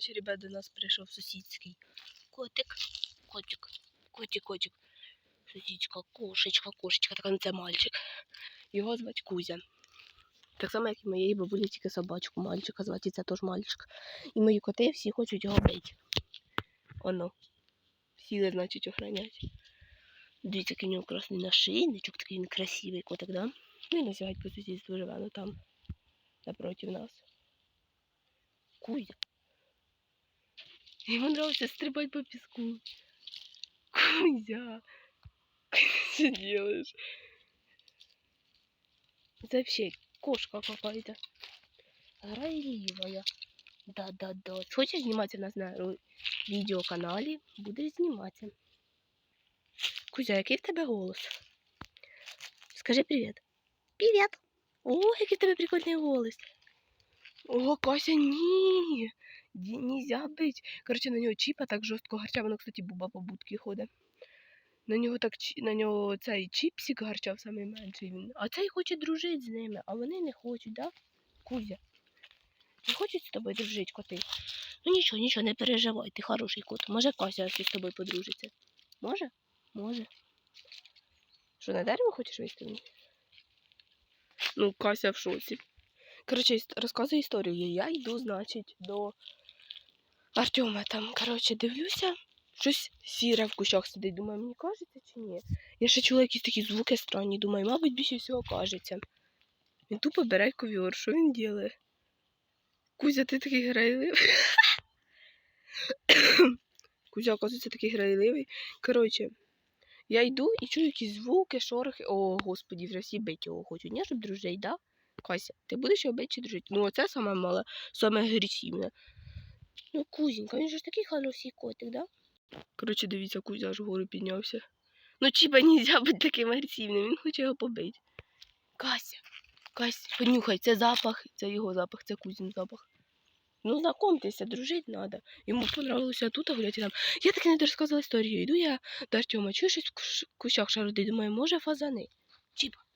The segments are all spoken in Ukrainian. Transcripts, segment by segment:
коротше, ребят, до нас прийшов сусідський котик. Котик. Котик, котик. Сусідська кошечка, кошечка, така це мальчик. Його звати Кузя. Так само, як і моєї бабулі, тільки собачку мальчика звати, це теж мальчик. І мої коти всі хочуть його бити. Оно. Сіли, значить, охранять. Дивіться, який у нього красний нашийничок, такий він красивий котик, да? Ну і на сьогодні по сусідству живе, ну там, напротив нас. Кузя. Йому нравится стрибати по піску. Кузя. Что делаешь? Это вообще кошка какая-то. Грайливая. Да-да-да. Хочешь зніматися в нас на відеоканалі? Будеш зніматися. Кузя, який в тебе голос? Скажи привіт. Привіт. О, який в тебе прикольний голос. О, Кася, ні. Ді- Нельзя бить. Короче, на нього чіпа так жорстко гарчав. Воно, кстати, буба по будці ходить. На нього так на нього цей чіпсик гарчав самий менший він. А цей хоче дружити з ними, а вони не хочуть, да? Кузя. Не хочуть з тобою дружити, коти. Ну нічого, нічого, не переживай, ти хороший кот. Може Кася з тобою подружиться? Може? Може. Що, на дерево хочеш вистрілити? Ну, Кася в шоці. Коротше, розказую історію. Я йду, значить, до Артема там. Коротше, дивлюся, щось сіре в кущах сидить. Думаю, мені кажеться чи ні? Я ще чула якісь такі звуки странні. Думаю, мабуть, більше всього кажеться. Він тупо бере ковір. Що він робить? Кузя, ти такий грайливий. Кузя, оказується, такий грайливий. Коротше, я йду і чую якісь звуки, шорохи. О, господі, вже всі бить його хочуть. Ні, щоб дружить, да? Кася, ти будеш його бити чи дружити? Ну, оце саме мала, саме агресивне. Ну, Кузінька, він же ж такий хороший котик, да? Коротше, дивіться, Кузя аж вгору піднявся. Ну, чіпа нельзя бути таким агресивним, він хоче його побити. Кася, Кася, понюхай, це запах, це його запах, це Кузін запах. Ну, знакомтеся, дружить треба. Йому понравилося тут, а гуляти там. Я таки не розказала історію. Йду я до Артема, чую щось в кущах шародить. Думаю, може фазани. Чіпа, чіп.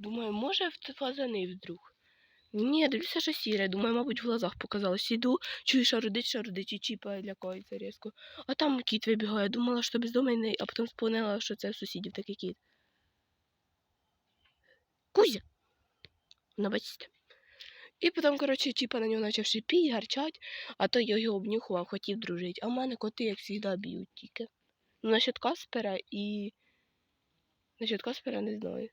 Думаю, може в- фазани вдруг. Ні, дивлюся, що сіре. Думаю, мабуть, в глазах показалось. Іду, чую, шародить, шародить, і чіпа лякається різко. А там кіт вибігає. Думала, що бездомний, а потім сповнила, що це в сусідів такий кіт. Кузя! Вона бачите. І потім, коротше, чіпа на нього почав шипіть, гарчать, а то його обнюхував, хотів дружити. А в мене коти, як завжди, б'ють тільки. Ну, насчет Каспера і. Насчет Каспера не знаю.